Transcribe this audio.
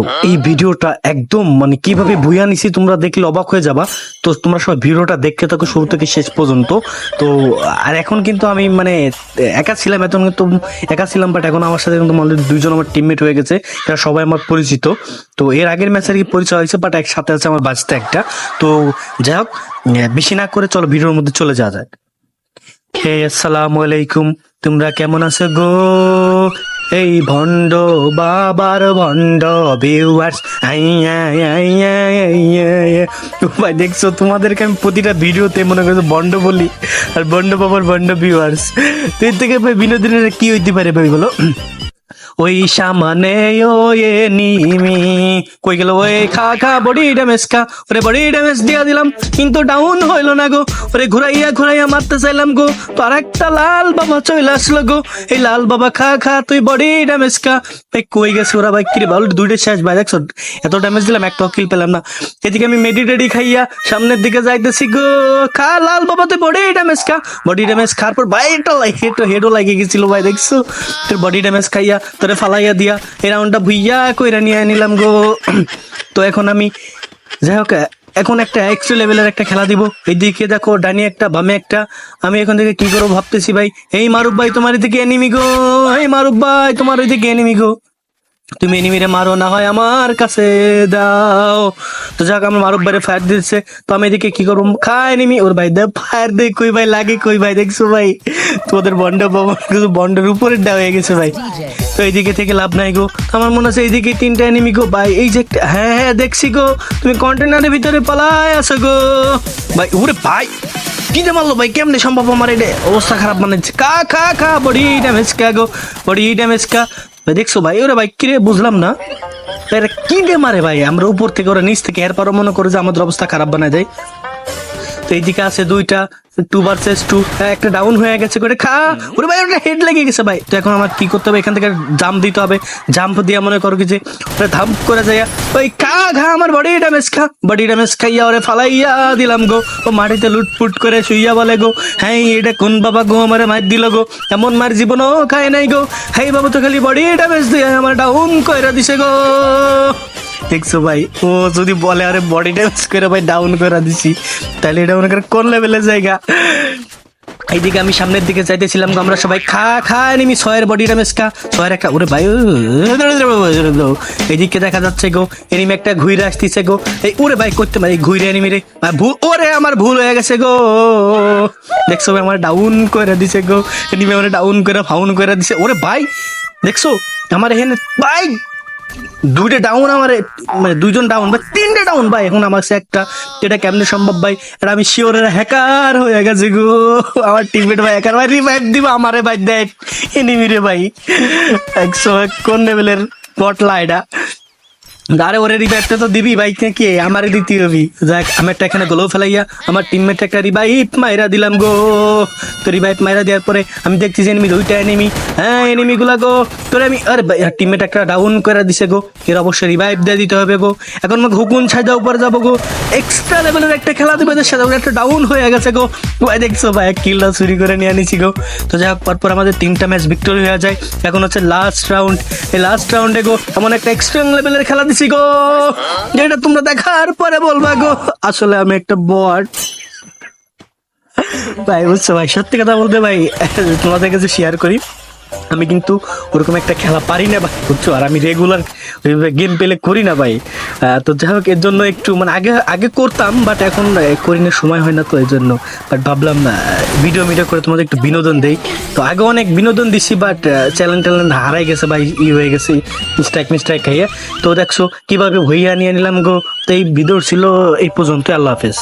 তো এই ভিডিওটা একদম মানে কীভাবে ভুইয়া নিছি তোমরা দেখলে অবাক হয়ে যাবা। তো তোমরা সবাই ভিডিওটা দেখতে থাকো শুরু থেকে শেষ পর্যন্ত। তো, আর এখন কিন্তু আমি মানে একা ছিলাম এখন কিন্তু একা ছিলাম বাট এখন আমার সাথে কিন্তু অলরেডি দুইজন আমার টিমমেট হয়ে গেছে। এরা সবাই আমার পরিচিত। তো এর আগের ম্যাচে আর কি পরিচয় হয়েছে বাট একসাথে আছে আমার বাঁচতে একটা। তো যাই হোক বেশি না করে চলো ভিডিওর মধ্যে চলে যাওয়া যায় হে, আসসালামু আলাইকুম। তোমরা কেমন আছো গো? এই ভণ্ড বাবার ভণ্ড ভিউয়ার্স ভাই, দেখছ, তোমাদেরকে আমি প্রতিটা ভিডিওতে মনে করছ ভণ্ড বলি, আর ভণ্ড বাবার ভণ্ড ভিউয়ার্স তো এর থেকে ভাই বিনোদনের কি হইতে পারে ভাই বলো? ওই সামানে ও এ নিমি। কই গেল ওই খা খা, বডি ড্যামেজ খা। ওরে বডি ড্যামেজ দিয়া দিলাম, কিন্তু ডাউন হইল না গো। ওরে ঘুরাইয়া ঘুরাইয়া মারতে চাইলাম গো। আর একটা লাল বাবা চলে আসলো গো। এই লাল বাবা খা খা, তুই বডি ড্যামেজ খা। ভাই কই গেছে ওরা ভাই? কিরে ভালো দুইটা শেষ ভাই, দেখছ? এত ড্যামেজ দিলাম, একটা কিল পেলাম না। এদিকে আমি মেডি মেডিটেডি খাইয়া সামনের দিকে যাইতেছি গো। খা লাল বাবা, তুই বডি ড্যামেজ খা। বডি ড্যামেজ খাওয়ার পর ভাই এটা হেড হেডও লাগিয়ে গেছিল ভাই, দেখছ? তোর বডি ড্যামেজ খাইয়া তোরে ফালাইয়া দিয়া এই রাউন্ডটা ভুইয়া কইরা নিয়ে নিলাম গো। তো এখন আমি, যাই হোক, এখন একটা এক্সট্রা লেভেলের একটা খেলা দিব। এইদিকে দেখো, ডানি একটা, বামে একটা। আমি এখন থেকে কি করব ভাবতেছি ভাই? এই মারুক ভাই, তোমার এদিকে এনিমি গো। এই মারুক ভাই, তোমার ওইদিকে এনিমি গো। তুমি এনিমিরে মারো, না হয় আমার কাছে দাও। তো যাক, আমার মারুফ ভাইরে ফায়ার দিচ্ছে। তো আমি এদিকে কি করব? খা এনিমি ওর ভাই দে ফায়ার দে কই ভাই, লাগে কই ভাই, দেখছ ভাই? তোমাদের বন্ড বন্ডের উপরে দেওয়া হয়ে গেছে ভাই। এইদিকে থেকে লাভ নাই গো। আমার মনে হচ্ছে এইদিকে তিনটা এনিমি গো। ভাই, এই যে হ্যাঁ হ্যাঁ দেখছি গো। তুমি কন্টেনারের ভিতরে পালায় আসো গো। ভাই, ওরে ভাই, কি যে মারলো ভাই, কেমনে সম্ভব আমার এটা? অবস্থা খারাপ বানাচ্ছে কা খা খা, বডি ড্যামেজ কা গো। বডি ড্যামেজ কা। ভাই, দেখছ ভাই, ওরে ভাই, কিরে, বুঝলাম না। এরা কি দিয়ে মারে ভাই? আমরা উপর থেকে, ওরা নিচ থেকে, এরপরও মনে করে যে আমাদের অবস্থা খারাপ বানায় দেয়। তো এইদিকে আছে দুইটা টু ভার্সেস টু একটা ডাউন হয়ে গেছে করে খা। ওরে ভাই ওটা হেড লেগে গেছে ভাই। তো এখন আমার কি করতে হবে? এখান থেকে জাম্প দিতে হবে। জাম্প দিয়ে মনে করো কি যে ওটা ধাপ করে যায় ওই খা খা আমার বডি ড্যামেজ খা। বডি ড্যামেজ খাইয়া ওরে ফালাইয়া দিলাম গো। ও মাটিতে লুটপুট করে শুইয়া বলে গো হ্যাঁ এটা কোন বাবা গো আমারে মার দিল গো? এমন মার জীবনও খায় নাই গো। হ্যাঁ বাবু তো খালি বডি ড্যামেজ দিয়ে আমার ডাউন কইরা দিছে গো। দেখছ ভাই? ও যদি বলে, আরে বডি ড্যামেজ করে ভাই ডাউন করে দিছি, তাহলে এটা মনে করে কোন লেভেলের জায়গা? এইদিকে আমি সামনের দিকে যাইতেছিলাম আমরা সবাই খা খা নিমি ছয়ের বডি ড্যামেজ ছয়ের একটা ওরে ভাই এইদিকে দেখা যাচ্ছে গো, এনিমি একটা ঘুরে আসতেছে গো। এই, ওরে ভাই, করতে পারি ঘুরে এনিমি রে ভুল ওরে, আমার ভুল হয়ে গেছে গো। দেখছ ভাই, আমার ডাউন করে দিছে গো। এনিমি আমার ডাউন করে ফাউন করে দিছে। ওরে ভাই, দেখছ? আমার এখানে ভাই দুইটা ডাউন আমার মানে দুইজন ডাউন বা তিনটে ডাউন ভাই। এখন আমার সে একটা, এটা কেমনে সম্ভব ভাই? এটা আমি শিওরের হ্যাকার হয়ে গেছে গো। আমার টিমমেট ভাই হ্যাকার ভাই রিভাইভ দিব আমারে ভাই, দেখ। এনিমি রে ভাই। একশো এক, কোন লেভেলের পটলা এটা? আরে ওরে রিভাইভটা তো দিবি ভাই, কি আমারে দিতে হবি। দেখ আমি একটা এখানে গোলও ফেলাইয়া আমার টিমমেট একটা রিভাইভ মাইরা দিলাম গো। তো রিভাইভ মাইরা দেওয়ার পরে আমি দেখছি যে এনিমি দুইটা এনিমি হ্যাঁ এনিমি গুলা গো। তোরে আমি আরে টিমমেট একটা ডাউন করে দিছে গো। এর অবশ্যই রিভাইভ দিয়ে দিতে হবে গো। এখন আমাকে হুকুন ছাজা উপরে যাব গো। এক্সট্রা লেভেলের একটা খেলা দেবে সাথে। একটা ডাউন হয়ে গেছে গো। ভাই, দেখছ, ভাই, এক কিলটা চুরি করে নিয়ে আনিছি গো। তো যাই হোক, পরপর আমাদের তিনটা ম্যাচ ভিক্টোরি হয়ে যায়। এখন হচ্ছে লাস্ট রাউন্ড এই লাস্ট রাউন্ডে গো, এমন একটা এক্সট্রা লেভেলের খেলা দিছি গো। যেটা তোমরা দেখার পরে বলবা গো। আসলে আমি একটা বট ভাই, বুঝছ, ভাই, সত্যি কথা বলতে ভাই, তোমাদের কাছে শেয়ার করি। আমি কিন্তু ওরকম একটা খেলা পারি না ভাই, বুঝছ? আর আমি রেগুলার গেম পেলে করি না ভাই। তো যাই হোক, এর জন্য একটু মানে আগে আগে করতাম বাট এখন করি না, সময় হয় না তো এই জন্য বাট ভাবলাম ভিডিও মিডিও করে তোমাদের একটু বিনোদন দেই। তো আগে অনেক বিনোদন দিছি বাট চ্যালেঞ্জ ট্যালেঞ্জ হারাই গেছে ভাই, ই হয়ে গেছে মিস্ট্রাইক মিস্ট্রাইক খাইয়ে। তো দেখছ, কীভাবে হইয়া নিয়ে নিলাম গো? তো এই ভিডিও ছিল এই পর্যন্ত আল্লাহ হাফেজ।